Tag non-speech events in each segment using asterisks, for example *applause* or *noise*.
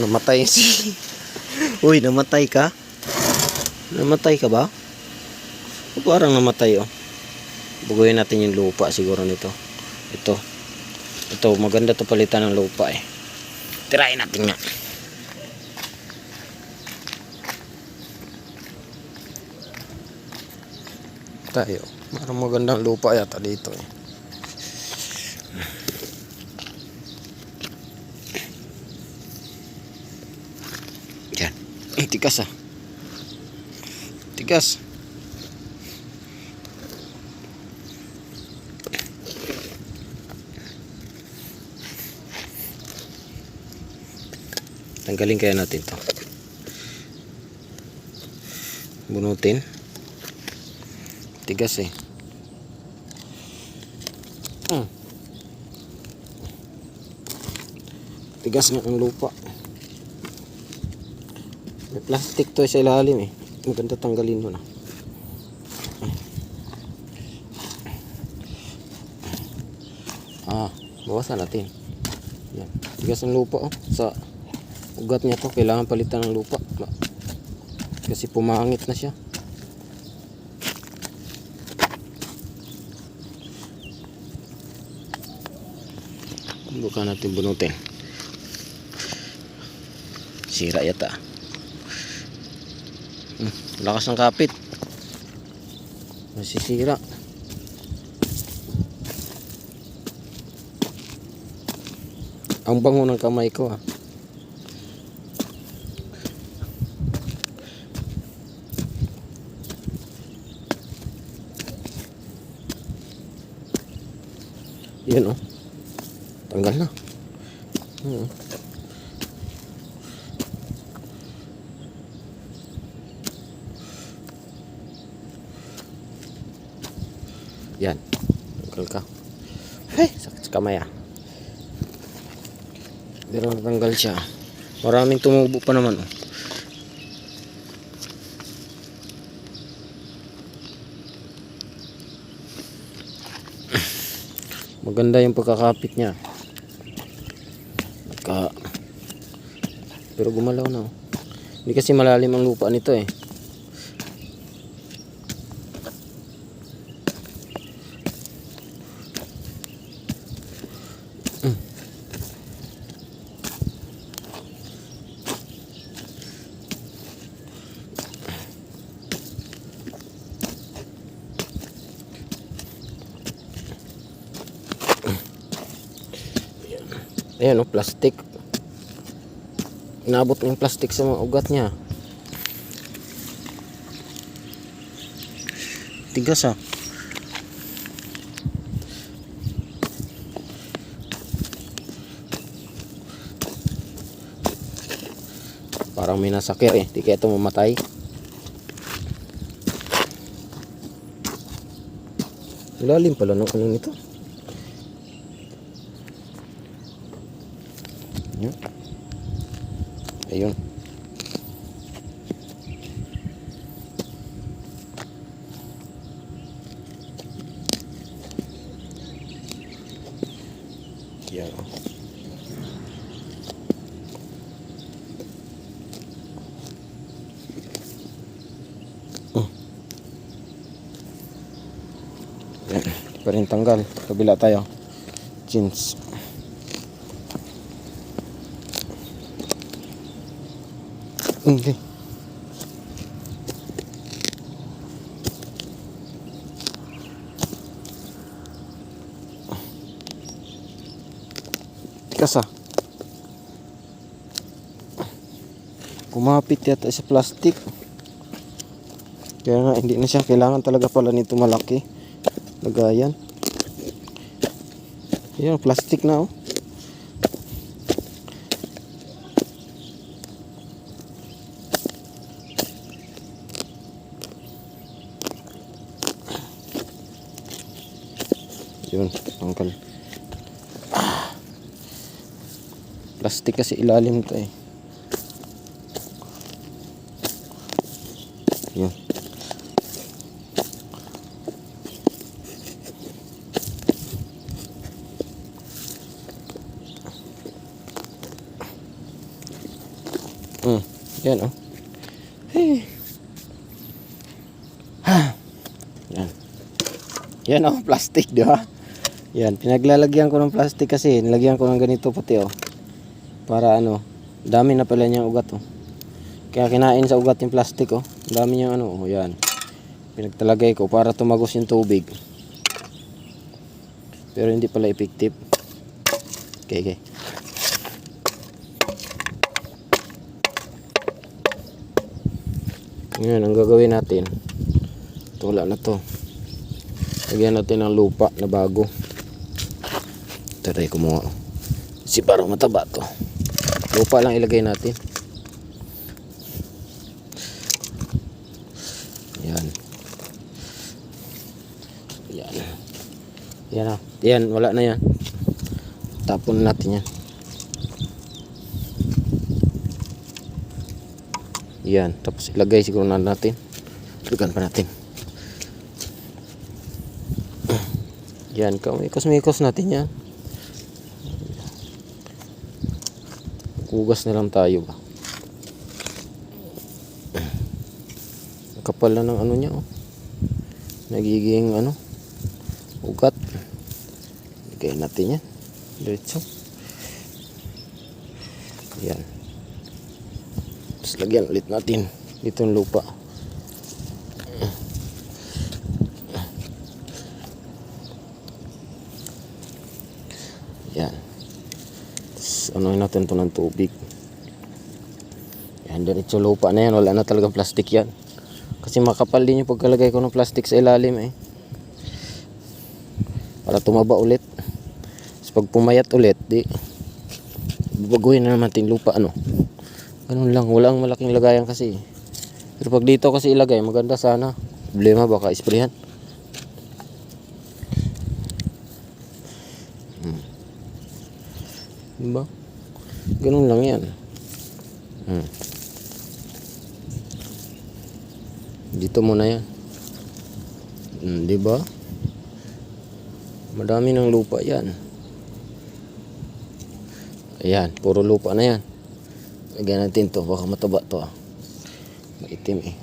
Namatay si... *laughs* Uy, namatay ka? Namatay ka ba? O, parang namatay oh. Buguyin natin yung lupa siguro nito. Ito. Ito, maganda to palitan ng lupa eh. Tirayin natin nga. Tayo. Parang magandang lupa yata dito eh. Yan. Eh, tigas ah. Tigas. Tanggalin kaya natin to. Bunutin. Tigas eh. Hmm. Tigas ang lupa. May plastic to sa ilalim eh. Maganda tanggalin mo na. Ah, bawasan natin. Yan. Tigas ang lupa oh. Sa ugat niya to, kailangan palitan ng lupa. Kasi pumangit na siya. Bukan natin bunutin. Sira yata. Lakas ng kapit. Masisira. Ang bango ng kamay ko ah. Yun oh. Tanggal na. Hmm. Yan. Tanggal ka. Hey, sakit sa kamay ah. Pero natanggal siya. Maraming tumubo pa naman oh. Maganda yung pagkakapit niya. Nagka... Pero gumalaw na. oh. Hindi kasi malalim ang lupa nito eh. Ayan o, plastic. Inabot yung plastic sa mga ugat niya. Tigas ah. Parang may nasakir eh. Di kaya ito mamatay. Lalim pala ng ano nito. Yun. Ayun. Yan. oh. Yan. Di pa rin tanggal. Kabila tayo. Jeans. Hindi. Tikas. Kumapit yata sa plastic. Kaya nga hindi na siya kailangan talaga pala nito malaki. Lagayan. Yan, plastic na oh. Yun, tangkal. Ah. Plastic kasi ilalim to eh. Yun. Mm. Yan oh. Hey. Ha. Yan. Yan oh, *laughs* plastic, di ba? Yan, pinaglalagyan ko ng plastic kasi nilagyan ko ng ganito pati oh. Para ano, dami na pala niyang ugat oh. Kaya kinain sa ugat yung plastic oh. Dami niyang ano, oh, yan. Pinagtalagay ko para tumagos yung tubig. Pero hindi pala effective. Okay, okay. Ngayon, ang gagawin natin, tula na to. Lagyan natin ng lupa na bago. Taray ko mga. Si parang mataba to. Lupa lang ilagay natin. Yan. Yan. Yan na. Yan, wala na yan. Tapon natin yan. Yan. Tapos ilagay siguro na natin. Tugan pa natin. Yan. Kamikos-mikos natin yan. Kugas na lang tayo ba. Kapal na ng ano niya oh. Nagiging ano. Ugat. Lagay natin yan. Diretso. Yan. Tapos lagyan ulit natin dito lupa. Yan. Tapos ano natin to ng tubig. Yan, diretso lupa na yan. Wala na talagang plastic yan. Kasi makapal din yung pagkalagay ko ng plastic sa ilalim eh. Para tumaba ulit. Tapos pag pumayat ulit, di babaguhin na naman ating lupa ano. Ganun lang, walang malaking lagayan kasi. Pero pag dito kasi ilagay, maganda sana. Problema baka isprayan. Hmm. Diba? Ganun lang yan. Hmm. Dito muna yan. Hmm, di ba? Madami ng lupa yan. Ayan, puro lupa na yan. Lagyan natin to, baka mataba to ah. Maitim eh.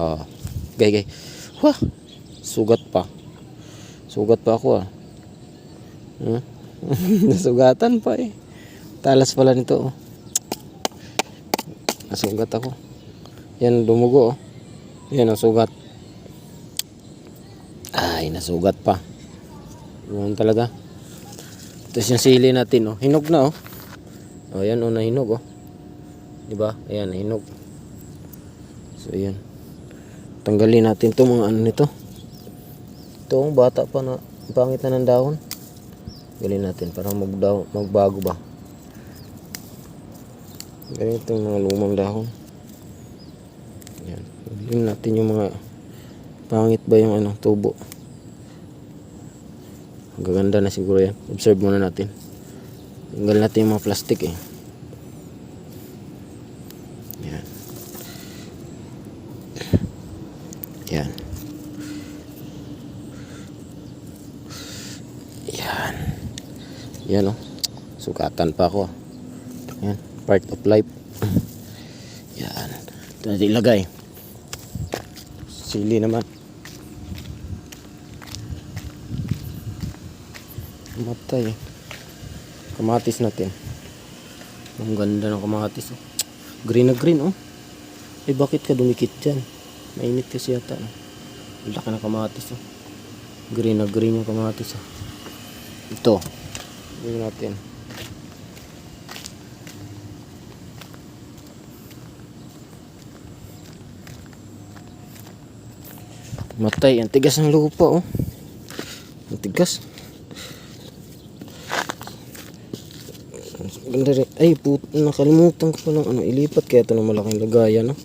Ah, gay gay. Wah! Sugat pa. Sugat pa ako ah. Hmm? *laughs* Nasugatan pa eh. Talas pala nito oh. Nasugat ako. Yan, dumugo oh. Yan ang sugat. Ay, nasugat pa. Yan talaga. Tapos yung sili natin oh. Hinog na oh. Oh, yan oh, nahinog oh. 'Di ba? Ayan, nahinog. So, ayan. Tanggalin natin 'to mga ano nito. Ito, bata pa na pangit na ng dahon. Tanggalin natin para magdaw, magbago ba. Ganito yung mga lumang dahon. Ayan. Tanggalin natin yung mga pangit ba yung ano, tubo. Gaganda na siguro yan. Observe muna natin. Tanggal natin yung mga plastic eh. Yan. Yan. Yan. Yan oh. Sukatan pa ako. Yan. Part of life. Yan. Ito natin ilagay. Sili naman. Matay. Kamatis natin. Ang ganda ng kamatis. Oh. Green na green oh. Eh bakit ka dumikit dyan? Mainit kasi yata. No? Ang laki ng kamatis oh. Green na green yung kamatis oh. Ito. Gawin natin. Matay. Ang tigas ng lupa oh. Ang tigas. Ganda. Ay, put nakalimutan ko palang ano, ilipat kaya ito ng malaking lagayan, no?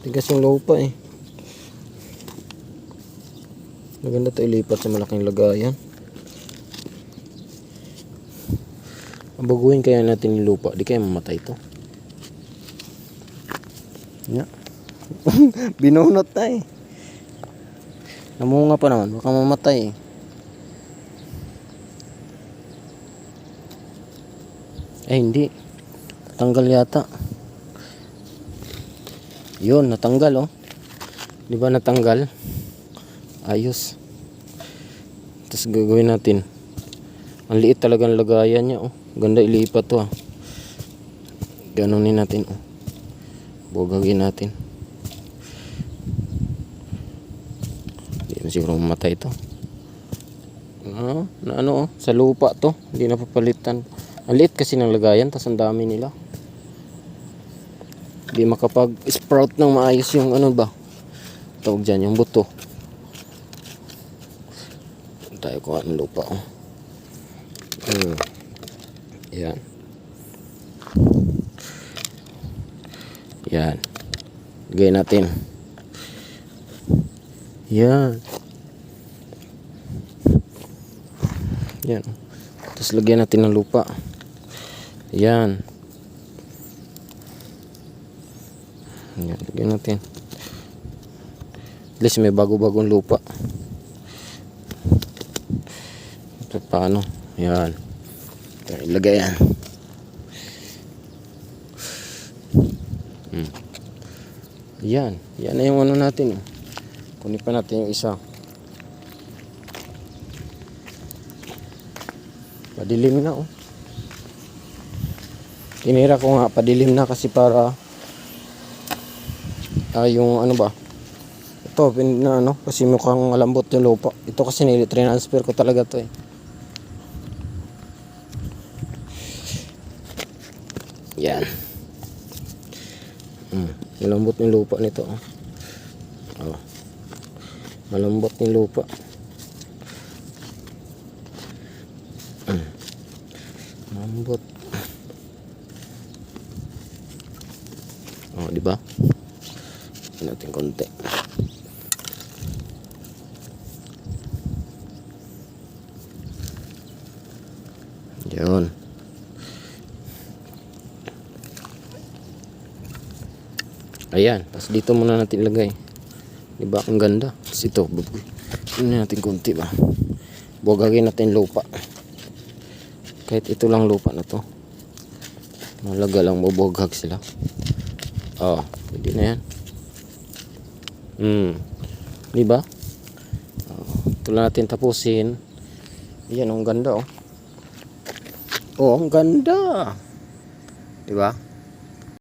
Tigas yung lupa eh. Maganda to ilipat sa malaking lagayan. Baguhin kaya natin yung lupa. Di kaya mamatay to. Yeah. *laughs* Binunot na eh. Namunga pa naman. Baka mamatay eh. Eh, hindi. Tanggal yata. Yun, natanggal oh. Di ba natanggal? Ayos. Tapos gagawin natin. Ang liit talaga ng lagayan niya oh. Ganda ilipat to ah. Ganunin natin oh. Bugagin natin. Hindi na siguro mamatay ito. Ah, na ano oh, sa lupa to. Hindi na papalitan. Ang liit kasi ng lagayan, tas ang dami nila. Hindi makapag-sprout ng maayos yung ano ba. Tawag dyan, yung buto. Tayo kuha ng lupa oh. Hmm. Yan. Yan. Lagay natin. Yan. Yan. Tapos lagyan natin ng lupa. Yan. Yan. Lagyan natin. At least may bago-bagong lupa. Ito paano? Yan. Ito, ilagay yan. Hmm. Yan. Yan na yung ano natin. oh. Kunin pa natin yung isa. Padilim na oh. Tinira ko nga padilim na kasi para ah yung ano ba ito pin na ano kasi mukhang malambot yung lupa ito kasi nili-transfer ko talaga to eh yan hmm. malambot yung lupa nito oh. oh. malambot yung lupa Hmm. malambot oh di ba natin konti. Yun. Ayan. Tapos dito muna natin ilagay. Diba? Ang ganda. Tapos ito. Tignan natin konti ba. Bugagin natin lupa. Kahit ito lang lupa na to. Malaga lang mabughag sila. Oh, pwede na yan. Hmm. Di ba? Oh, ito lang natin tapusin. Yan, ang ganda oh. Oh, ang ganda. Di ba?